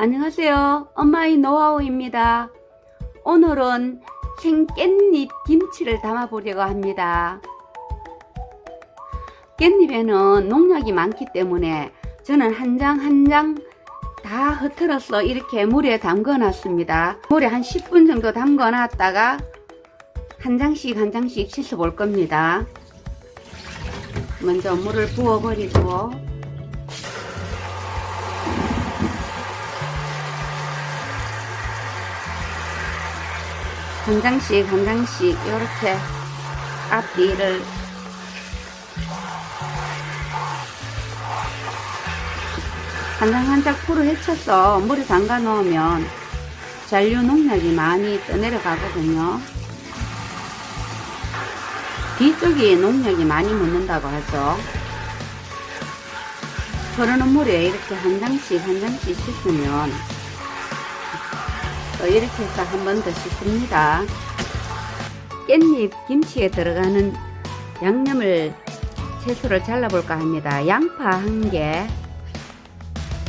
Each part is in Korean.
안녕하세요. 엄마의 노하우입니다. 오늘은 생깻잎 김치를 담아보려고 합니다. 깻잎에는 농약이 많기 때문에 저는 한 장 한 장 다 흐트러서 이렇게 물에 담궈 놨습니다. 물에 한 10분 정도 담궈 놨다가 한 장씩 한 장씩 씻어 볼 겁니다. 먼저 물을 부어 버리고 한 장씩 한 장씩 이렇게 앞뒤를 한 장 한 장 풀을 헤쳐서 물에 담가 놓으면 잔류 농약이 많이 떠내려가거든요. 뒤쪽에 농약이 많이 묻는다고 하죠. 흐르는 물에 이렇게 한 장씩 한 장씩 씻으면 또 이렇게 해서 한 번 더 씻습니다. 깻잎 김치에 들어가는 양념을 채소를 잘라볼까 합니다. 양파 한 개,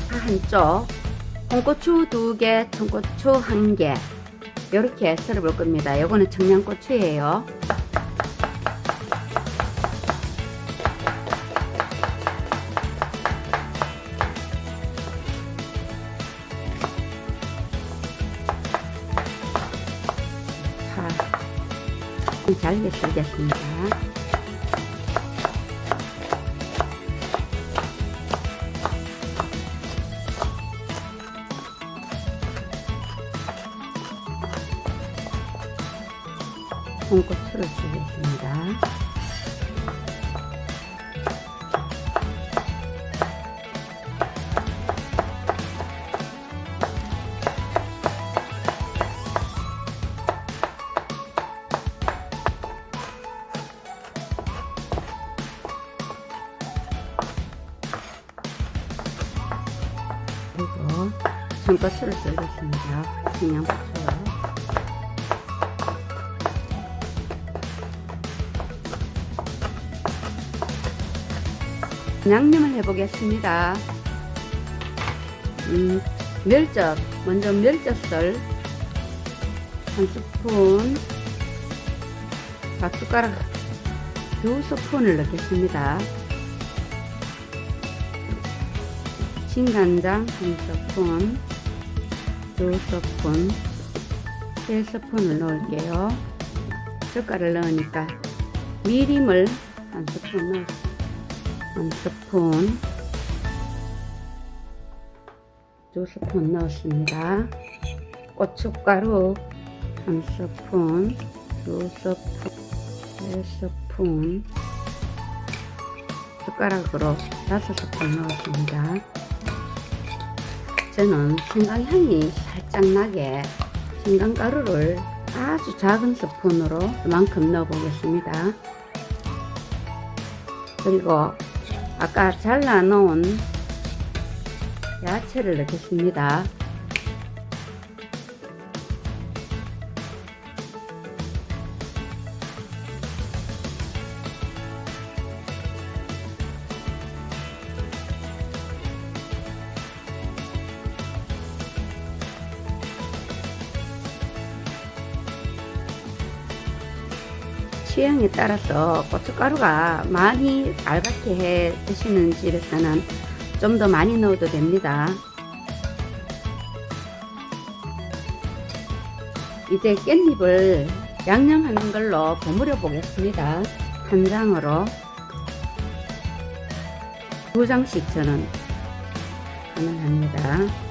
파 한쪽, 홍고추 두 개, 청고추 한 개. 이렇게 썰어볼 겁니다. 이거는 청양고추예요. 잘게 썰겠습니다. 홍고추를 주겠습니다. 전고추를 썰겠습니다. 청양고추. 양념을 해보겠습니다. 음, 멸젓, 먼저 멸젓을 한 스푼, 밥 숟가락 두 스푼을 넣겠습니다. 진간장 한 스푼, 두 스푼, 세 스푼을 넣을게요. 젓갈을 넣으니까 미림을 한 스푼 넣었습니다. 한 스푼 두 스푼 넣었습니다. 고춧가루 한 스푼 두 스푼 세 스푼 숟가락으로 다섯 스푼 넣었습니다. 저는 생강향이 살짝 나게 생강가루를 아주 작은 스푼으로 그만큼 넣어 보겠습니다. 그리고 아까 잘라 놓은 야채를 넣겠습니다. 취향에 따라서 고춧가루가 많이 알갛게 해 드시는 집에서는 좀 더 많이 넣어도 됩니다. 이제 깻잎을 양념하는 걸로 버무려 보겠습니다. 한 장으로 두 장씩 저는 가능합니다.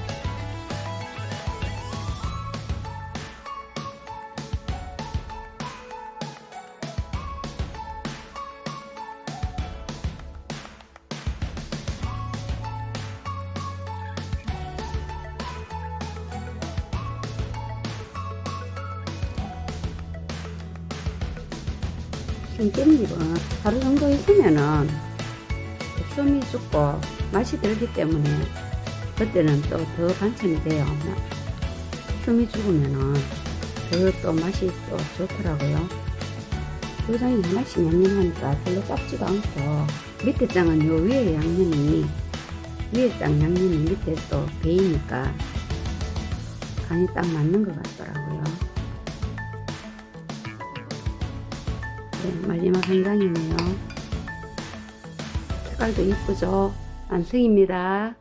깻잎은 하루 정도 있으면은 숨이 죽고 맛이 들기 때문에 그때는 또 더 반찬이 돼요. 숨이 죽으면은 더 또 맛이 또 좋더라고요. 두 장이 하나씩 양념하니까 별로 짭지도 않고 밑에 장은 요 위에 양념이 위에 장 양념이 밑에 또 배이니까 간이 딱 맞는 것 같더라고요. 마지막 한 장이네요. 색깔도 이쁘죠? 완성입니다.